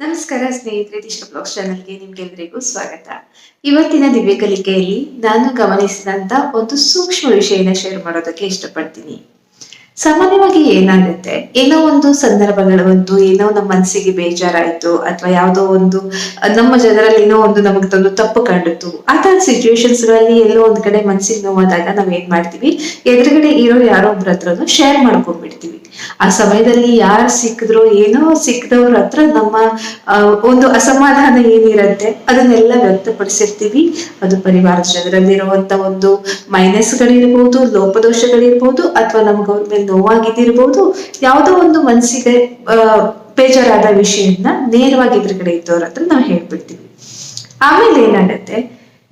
ನಮಸ್ಕಾರ ಸ್ನೇಹಿತರೆ ದಿಶಾ ಬ್ಲಾಗ್ಸ್ ಚಾನಲ್ಗೆ ನಿಮ್ಗೆಲ್ಲರಿಗೂ ಸ್ವಾಗತ. ಇವತ್ತಿನ ದಿವ್ಯ ಕಲಿಕೆಯಲ್ಲಿ ನಾನು ಗಮನಿಸಿದಂತ ಒಂದು ಸೂಕ್ಷ್ಮ ವಿಷಯನ ಶೇರ್ ಮಾಡೋದಕ್ಕೆ ಇಷ್ಟಪಡ್ತೀನಿ. ಸಾಮಾನ್ಯವಾಗಿ ಏನಾಗುತ್ತೆ? ಏನೋ ಒಂದು ಸಂದರ್ಭಗಳು ಬಂತು ಏನೋ ನಮ್ಮ ಮನಸ್ಸಿಗೆ ಬೇಜಾರಾಯ್ತು, ಅಥವಾ ಯಾವುದೋ ಒಂದು, ನಮ್ಮ ಜನರಲ್ಲಿ ಏನೋ ಒಂದು ನಮಗೆ ತಂದು ತಪ್ಪು ಕಂಡಿತು ಆ ಥರ ಸಿಚುವೇಶನ್ಸ್ಗಳಲ್ಲಿ ಎಲ್ಲೋ ಒಂದ್ ಕಡೆ ಮನಸ್ಸಿಗೆ ನೋವಾದಾಗ ನಾವು ಏನ್ ಮಾಡ್ತೀವಿ? ಎದುರುಗಡೆ ಇರೋ ಯಾರೋ ಒಬ್ರ ಹತ್ರನು ಶೇರ್ ಮಾಡ್ಕೊಂಡ್ಬಿಡ್ತೀವಿ. ಆ ಸಮಯದಲ್ಲಿ ಯಾರು ಸಿಕ್ಕಿದ್ರು ಏನೋ ಸಿಕ್ಕದವ್ರ ಹತ್ರ ನಮ್ಮ ಒಂದು ಅಸಮಾಧಾನ ಏನಿರತ್ತೆ ಅದನ್ನೆಲ್ಲ ವ್ಯಕ್ತಪಡಿಸಿರ್ತೀವಿ. ಅದು ಪರಿವಾರದ ಜನರಲ್ಲಿರುವಂತ ಒಂದು ಮೈನಸ್ಗಳಿರ್ಬೋದು, ಲೋಪದೋಷಗಳಿರ್ಬೋದು, ಅಥವಾ ನಮ್ಗೆ ಅವ್ರ ಮೇಲೆ ನೋವಾಗಿದ್ದಿರ್ಬೋದು, ಯಾವುದೋ ಒಂದು ಮನಸ್ಸಿಗೆ ಬೇಜಾರಾದ ವಿಷಯನ ನೇರವಾಗಿ ಎದುರುಗಡೆ ಇದ್ದವ್ರ ಹತ್ರ ನಾವು ಹೇಳ್ಬಿಡ್ತೀವಿ. ಆಮೇಲೆ ಏನಾಗತ್ತೆ?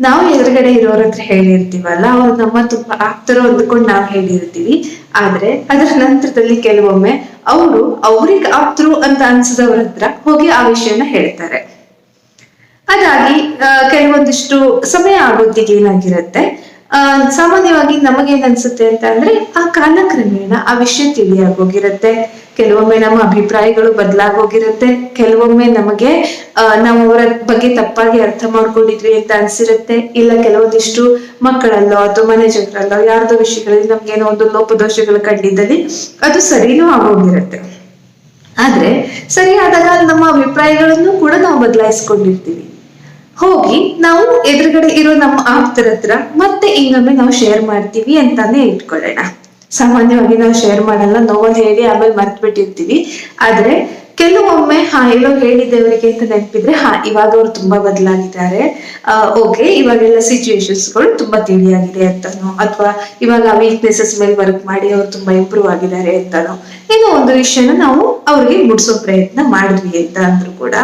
ನಾವು ಎದುರುಗಡೆ ಇರೋರ ಹತ್ರ ಹೇಳಿರ್ತೀವಲ್ಲ, ಅವ್ರು ನಮ್ಮ ತುಂಬಾ ಆಗ್ತಾರೋ ಅಂದ್ಕೊಂಡು ನಾವು ಹೇಳಿರ್ತೀವಿ. ಆದ್ರೆ ಅದರ ನಂತರದಲ್ಲಿ ಕೆಲವೊಮ್ಮೆ ಅವರು ಅವ್ರಿಗೆ ಆಪ್ತರು ಅಂತ ಅನ್ಸದವ್ರ ಹತ್ರ ಹೋಗಿ ಆ ವಿಷಯನ ಹೇಳ್ತಾರೆ. ಅದಾಗಿ ಕೆಲವೊಂದಿಷ್ಟು ಸಮಯ ಆಗೋದಿಗೆ ಏನಾಗಿರುತ್ತೆ? ಆ ಸಾಮಾನ್ಯವಾಗಿ ನಮಗೇನ್ ಅನ್ಸುತ್ತೆ ಅಂತ ಅಂದ್ರೆ ಆ ಕಾಲಕ್ರಮೇಣ ಆ ವಿಷಯ ತಿಳಿಯಾಗೋಗಿರುತ್ತೆ. ಕೆಲವೊಮ್ಮೆ ನಮ್ಮ ಅಭಿಪ್ರಾಯಗಳು ಬದಲಾಗೋಗಿರುತ್ತೆ. ಕೆಲವೊಮ್ಮೆ ನಮಗೆ ಆ, ನಾವು ಅವರ ಬಗ್ಗೆ ತಪ್ಪಾಗಿ ಅರ್ಥ ಮಾಡ್ಕೊಂಡಿದ್ವಿ ಅಂತ ಅನ್ಸಿರುತ್ತೆ. ಇಲ್ಲ ಕೆಲವೊಂದಿಷ್ಟು ಮಕ್ಕಳಲ್ಲೋ ಅಥವಾ ಮನೆ ಜನರಲ್ಲೋ ಯಾರ್ದೋ ವಿಷಯಗಳಲ್ಲಿ ಏನೋ ಒಂದು ಲೋಪದೋಷಗಳು ಕಂಡಿದ್ದಲ್ಲಿ ಅದು ಸರಿನೂ ಆಗೋಗಿರುತ್ತೆ. ಆದ್ರೆ ಸರಿಯಾದಾಗ ನಮ್ಮ ಅಭಿಪ್ರಾಯಗಳನ್ನು ಕೂಡ ನಾವು ಬದಲಾಯಿಸ್ಕೊಂಡಿರ್ತೀವಿ. ಹೋಗಿ ನಾವು ಎದುರುಗಡೆ ಇರೋ ನಮ್ಮ ಆಪ್ತರ ಹತ್ರ ಮತ್ತೆ ಇನ್ನೊಮ್ಮೆ ನಾವು ಶೇರ್ ಮಾಡ್ತೀವಿ ಅಂತಾನೆ ಇಟ್ಕೊಳ್ಳೋಣ. ಸಾಮಾನ್ಯವಾಗಿ ನಾವು ಶೇರ್ ಮಾಡಲ್ಲ ನೋವಲ್ಲಿ ಹೇಳಿ ಆಮೇಲೆ ಮರ್ತ್ ಬಿಟ್ಟಿರ್ತೀವಿ ಆದ್ರೆ ಕೆಲವೊಮ್ಮೆ, ಹಾ ಎಲ್ಲೋ ಹೇಳಿದ್ದವರಿಗೆ ಅಂತ ನೆನಪಿದ್ರೆ, ಹಾ, ಇವಾಗ ಅವ್ರು ತುಂಬಾ ಬದಲಾಗಿದ್ದಾರೆ. ಓಕೆ ಇವಾಗೆಲ್ಲ ಸಿಚುಯೇಷನ್ಸ್ಗಳು ತುಂಬಾ ತಿಳಿಯಾಗಿದೆ ಅಂತಾನೋ, ಅಥವಾ ಇವಾಗ ವೀಕ್ನೆಸಸ್ ಮೇಲೆ ವರ್ಕ್ ಮಾಡಿ ಅವ್ರು ತುಂಬಾ ಇಂಪ್ರೂವ್ ಆಗಿದ್ದಾರೆ ಅಂತಾನೋ, ಏನೋ ಒಂದು ವಿಷಯನ ನಾವು ಅವ್ರಿಗೆ ಮುಡ್ಸೋ ಪ್ರಯತ್ನ ಮಾಡಿದ್ವಿ ಅಂತ ಅಂದ್ರು ಕೂಡ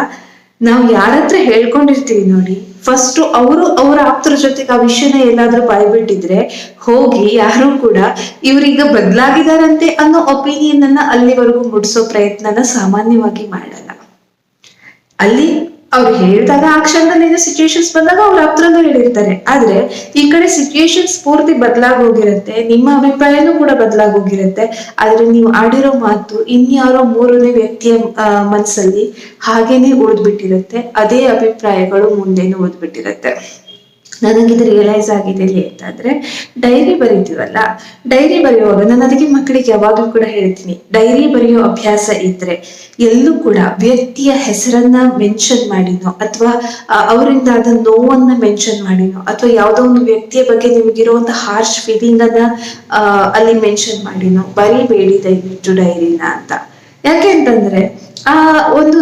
ನಾವು ಯಾರತ್ರ ಹೇಳ್ಕೊಂಡಿರ್ತೀವಿ ನೋಡಿ ಫಸ್ಟ್ ಅವರು ಅವ್ರ ಆಪ್ತರ ಜೊತೆಗೆ ಆ ವಿಷಯನ ಎಲ್ಲಾದ್ರೂ ಬಾಯ್ಬಿಟ್ಟಿದ್ರೆ ಹೋಗಿ ಯಾರು ಕೂಡ ಇವ್ರೀಗ ಬದಲಾಗಿದಾರಂತೆ ಅನ್ನೋ ಒಪಿನಿಯನ್ ಅನ್ನ ಅಲ್ಲಿವರೆಗೂ ಮುಡ್ಸೋ ಪ್ರಯತ್ನನ ಸಾಮಾನ್ಯವಾಗಿ ಮಾಡಲ್ಲ. ಅಲ್ಲಿ ಅವ್ರು ಹೇಳಿದಾಗ ಆ ಕ್ಷಣದಲ್ಲಿ ಏನೋ ಸಿಚುವೇಶನ್ಸ್ ಬಂದಾಗ ಅವ್ರ ಹತ್ರನೂ ಹೇಳಿರ್ತಾರೆ. ಆದ್ರೆ ಈ ಕಡೆ ಸಿಚುಯೇಷನ್ಸ್ ಪೂರ್ತಿ ಬದಲಾಗೋಗಿರುತ್ತೆ, ನಿಮ್ಮ ಅಭಿಪ್ರಾಯನೂ ಕೂಡ ಬದಲಾಗೋಗಿರುತ್ತೆ. ಆದ್ರೆ ನೀವು ಆಡಿರೋ ಮಾತು ಇನ್ಯಾರೋ ಮೂರನೇ ವ್ಯಕ್ತಿಯ ಮನಸ್ಸಲ್ಲಿ ಹಾಗೇನೆ ಉಳಿದ್ಬಿಟ್ಟಿರುತ್ತೆ ಅದೇ ಅಭಿಪ್ರಾಯಗಳು ಮುಂದೆನೂ ಉಳಿದ್ಬಿಟ್ಟಿರುತ್ತೆ ನನಗಿದು ರಿಯಲೈಸ್ ಆಗಿದೆ ಅಂತಂದ್ರೆ ಡೈರಿ ಬರೀತೀವಲ್ಲ? ಡೈರಿ ಬರೆಯುವಾಗ ನಾನು ಅದಕ್ಕೆ ಮಕ್ಕಳಿಗೆ ಯಾವಾಗಲೂ ಕೂಡ ಹೇಳ್ತೀನಿ ಡೈರಿ ಬರೆಯೋ ಅಭ್ಯಾಸ ಇದ್ರೆ ಎಲ್ಲೂ ಕೂಡ ವ್ಯಕ್ತಿಯ ಹೆಸರನ್ನ ಮೆನ್ಷನ್ ಮಾಡಿನೋ ಅಥವಾ ಅವರಿಂದ ಆದ ನೋವನ್ನ ಮೆನ್ಷನ್ ಮಾಡಿನೋ ಅಥವಾ ಯಾವುದೋ ಒಂದು ವ್ಯಕ್ತಿಯ ಬಗ್ಗೆ ನಿಮಗಿರುವಂತ ಹಾರ್ಶ್ ಫೀಲಿಂಗ್ ಅನ್ನ ಅಲ್ಲಿ ಮೆನ್ಷನ್ ಮಾಡಿನೋ ಬರೀಬೇಡಿ ದಯವಿಟ್ಟು ಡೈರಿನ ಅಂತ. ಯಾಕೆ ಅಂತಂದ್ರೆ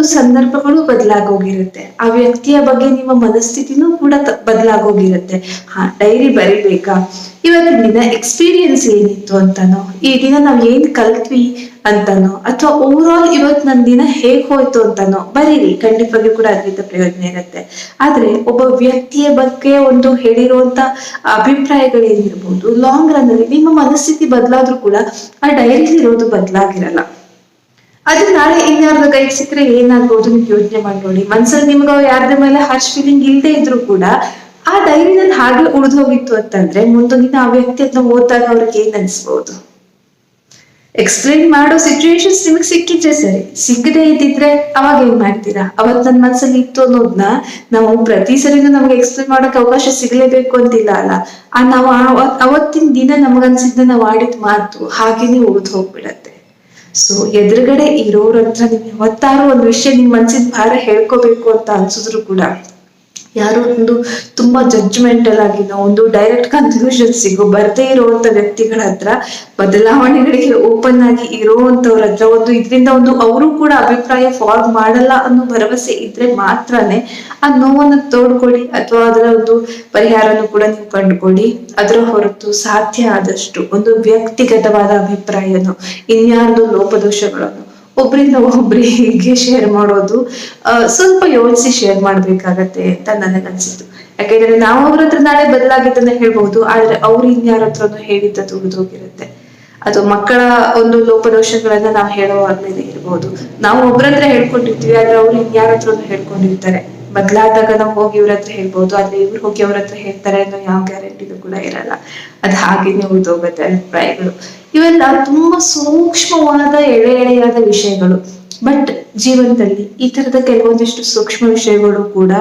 ಸಂದರ್ಭಗಳು ಬದಲಾಗೋಗಿರುತ್ತೆ. ಆ ವ್ಯಕ್ತಿಯ ಬಗ್ಗೆ ನಿಮ್ಮ ಮನಸ್ಥಿತಿನೂ ಕೂಡ ಬದಲಾಗೋಗಿರುತ್ತೆ. ಹಾ, ಡೈರಿ ಬರಿಬೇಕಾ? ಇವತ್ತಿನ ದಿನ ಎಕ್ಸ್ಪೀರಿಯನ್ಸ್ ಏನಿತ್ತು ಅಂತಾನೋ? ಈ ದಿನ ನಾವ್ ಏನ್ ಕಲ್ತ್ವಿ ಅಂತನೋ? ಅಥವಾ ಓವರ್ ಆಲ್ ಇವತ್ ನನ್ ದಿನ ಹೇಗ್ ಹೋಯ್ತು ಅಂತನೋ? ಬರೀರಿ ಖಂಡಿತವಾಗಿಯೂ ಕೂಡ ಅದರಿಂದ ಪ್ರಯೋಜನ ಇರುತ್ತೆ. ಆದ್ರೆ ಒಬ್ಬ ವ್ಯಕ್ತಿಯ ಬಗ್ಗೆ ಒಂದು ಹೇಳಿರುವಂತ ಅಭಿಪ್ರಾಯಗಳೇನಿರ್ಬೋದು ಲಾಂಗ್ ರನ್ ಅಲ್ಲಿ ನಿಮ್ಮ ಮನಸ್ಥಿತಿ ಬದಲಾದ್ರೂ ಕೂಡ ಆ ಡೈರಿ ಇರೋದು ಬದಲಾಗಿರಲ್ಲ. ಅದು ನಾಳೆ ಇನ್ಯಾರ್ದು ಕೈಗೆ ಸಿಕ್ಕರೆ ಏನಾಗ್ಬೋದು ನೀವು ಯೋಚನೆ ಮಾಡಿ ನೋಡಿ. ಮನ್ಸಲ್ಲಿ ನಿಮ್ಗೆ ಯಾರ್ದ ಮೇಲೆ ಹಾರ್ಶ್ ಫೀಲಿಂಗ್ ಇಲ್ಲದೆ ಇದ್ರು ಕೂಡ ಆ ಡೈರಿ ನನ್ ಹಾಗೆ ಉಳಿದು ಹೋಗಿತ್ತು ಅಂತಂದ್ರೆ ಮುಂದೊಂದಿನ ದಿನ ಆ ವ್ಯಕ್ತಿ ಅದನ್ನ ಓದಿದಾಗ ಅವ್ರಿಗೆ ಏನ್ ಅನ್ಸ್ಬಹುದು ಎಕ್ಸ್ಪ್ಲೈನ್ ಮಾಡೋ ಸಿಚುವೇಶನ್ಸ್ ನಿಮಗೆ ಸಿಕ್ಕಿದ್ರೆ ಸರಿ. ಸಿಕ್ಕದೇ ಇದ್ದಿದ್ರೆ ಅವಾಗ ಏನ್ ಮಾಡ್ತೀರಾ? ಅವತ್ ನನ್ ಮನ್ಸಲ್ಲಿ ಇತ್ತು ಅನ್ನೋದನ್ನ ನಾವು ಪ್ರತಿ ಸರಿನೂ ನಮ್ಗೆ ಎಕ್ಸ್ಪ್ಲೈನ್ ಮಾಡಕ್ ಅವಕಾಶ ಸಿಗ್ಲೇಬೇಕು ಅಂತಿಲ್ಲ ಅಲ್ಲ. ಆ ನಾವು ಅವತ್ತಿನ ದಿನ ನಮಗನ್ಸಿದ್ದ ನಾವು ಆಡಿದ ಮಾತು ಹಾಗೇನೆ ಉಳಿದು ಹೋಗ್ಬಿಡತ್ತೆ. ಸೊ ಎದುರುಗಡೆ ಇರೋರ ಹತ್ರ ನೀವು ಯಾವತ್ತಾರು ಒಂದು ವಿಷಯ ನಿಮ್ ಮನ್ಸಿನ ಭಾರ ಹೇಳ್ಕೋಬೇಕು ಅಂತ ಅನ್ಸಿದ್ರು ಕೂಡ ಯಾರೋ ಒಂದು ತುಂಬಾ ಜಡ್ಜ್ಮೆಂಟಲ್ ನಾವು ಒಂದು ಡೈರೆಕ್ಟ್ ಕನ್ಕ್ಲೂಷನ್ ಸಿಗೋ, ಬರದೇ ಇರುವಂತ ವ್ಯಕ್ತಿಗಳ ಹತ್ರ ಬದಲಾವಣೆಗಳಿಗೆ ಓಪನ್ ಆಗಿ ಇರುವಂತವ್ರ ಹತ್ರ ಒಂದು ಇದರಿಂದ ಒಂದು ಅವರು ಕೂಡ ಅಭಿಪ್ರಾಯ ಫಾರ್ಮ್ ಮಾಡಲ್ಲ ಅನ್ನೋ ಭರವಸೆ ಇದ್ರೆ ಮಾತ್ರನೇ ಆ ನೋವನ್ನು ತೋಡ್ಕೊಳ್ಳಿ ಅಥವಾ ಅದರ ಒಂದು ಪರಿಹಾರನೂ ಕೂಡ ನೀವು ಕಂಡುಕೊಳ್ಳಿ. ಅದರ ಹೊರತು ಸಾಧ್ಯ ಆದಷ್ಟು ಒಂದು ವ್ಯಕ್ತಿಗತವಾದ ಅಭಿಪ್ರಾಯನೋ, ಇನ್ಯಾರ್ದು ಲೋಪದೋಷಗಳನ್ನು ಒಬ್ರಿಂದ ಒಬ್ರಿಗೆ ಶೇರ್ ಮಾಡೋದು ಸ್ವಲ್ಪ ಯೋಚಿಸಿ ಶೇರ್ ಮಾಡ್ಬೇಕಾಗತ್ತೆ ಅಂತ ನನಗನ್ಸಿತ್ತು ಯಾಕೆಂದ್ರೆ ನಾವು ಅವ್ರ ಹತ್ರ ನಾಳೆ ಬದಲಾಗಿದ್ದನ್ನ ಹೇಳ್ಬಹುದು, ಆದ್ರೆ ಅವ್ರು ಇನ್ಯಾರ ಹತ್ರನು ಹೇಳಿದ್ದ ಉಳಿದೋಗಿರುತ್ತೆ ಅದು ಮಕ್ಕಳ ಒಂದು ಲೋಪದೋಷಗಳನ್ನ ನಾವು ಹೇಳೋ ಹೇಳೋವಾಗ್ಲೇನೆ ಇರ್ಬೋದು. ನಾವು ಒಬ್ರತ್ರ ಹೇಳ್ಕೊಂಡಿರ್ತೀವಿ, ಆದ್ರೆ ಅವ್ರು ಇನ್ಯಾರ ಹತ್ರನು ಹೇಳ್ಕೊಂಡಿರ್ತಾರೆ. ಬದಲಾದಾಗ ನಾವು ಹೋಗಿ ಇವ್ರ ಹತ್ರ ಹೇಳ್ಬೋದು ಆದ್ರೆ ಇವ್ರು ಹೋಗಿ ಅವ್ರ ಹತ್ರ ಹೇಳ್ತಾರೆ ಅನ್ನೋ ಯಾವ ಗ್ಯಾರಂಟಿನೂ ಕೂಡ ಇರಲ್ಲ. ಅದ್ ಹಾಗೇನೆ ಉಳಿದೋಗುತ್ತೆ ಅಭಿಪ್ರಾಯಗಳು. ಇವೆಲ್ಲ ತುಂಬಾ ಸೂಕ್ಷ್ಮವಾದ ಎಳೆ ಎಳೆಯಾದ ವಿಷಯಗಳು. ಬಟ್ ಜೀವನದಲ್ಲಿ ಈ ತರದ ಕೆಲವೊಂದಿಷ್ಟು ಸೂಕ್ಷ್ಮ ವಿಷಯಗಳು ಕೂಡ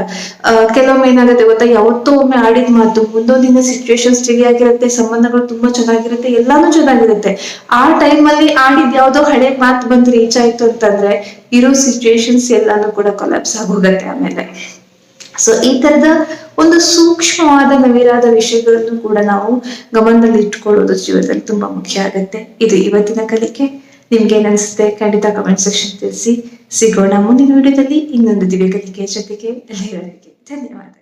ಕೆಲವೊಮ್ಮೆ ಏನಾಗುತ್ತೆ ಗೊತ್ತಾ? ಯಾವತ್ತೋ ಒಮ್ಮೆ ಆಡಿದ ಮಾತು, ಮುಂದೊಂದಿನ ಸಿಚುವೇಶನ್ ಸ್ಟಡಿ ಆಗಿರುತ್ತೆ, ಸಂಬಂಧಗಳು ತುಂಬಾ ಚೆನ್ನಾಗಿರುತ್ತೆ, ಎಲ್ಲಾನು ಚೆನ್ನಾಗಿರುತ್ತೆ. ಆ ಟೈಮಲ್ಲಿ ಆಡಿದ ಯಾವ್ದೋ ಹಳೆ ಮಾತು ಬಂದು ರೀಚ್ ಆಯ್ತು ಅಂತಂದ್ರೆ, ಇರೋ ಸಿಚುವೇಶನ್ಸ್ ಎಲ್ಲಾನು ಕೂಡ ಕೊಲಾಪ್ಸ್ ಆಗೋಗತ್ತೆ ಆಮೇಲೆ. ಸೊ ಈ ತರದ ಒಂದು ಸೂಕ್ಷ್ಮವಾದ ನವಿರಾದ ವಿಷಯಗಳನ್ನು ಕೂಡ ನಾವು ಗಮನದಲ್ಲಿ ಇಟ್ಕೊಳ್ಳೋದು ಜೀವನದಲ್ಲಿ ತುಂಬಾ ಮುಖ್ಯ ಆಗುತ್ತೆ. ಇದು ಇವತ್ತಿನ ಕಲಿಕೆ. ನಿಮ್ಗೆ ಏನಿಸುತ್ತೆ ಖಂಡಿತ ಕಮೆಂಟ್ ಸೆಕ್ಷನ್ ತಿಳಿಸಿ. ಸಿಗೋಣ ಮುಂದಿನ ವಿಡಿಯೋದಲ್ಲಿ ಇನ್ನೊಂದು ದಿವ್ಯ ಕಲಿಕೆಯ ಜೊತೆಗೆ. ಎಲ್ಲರಿಗೂ ಧನ್ಯವಾದ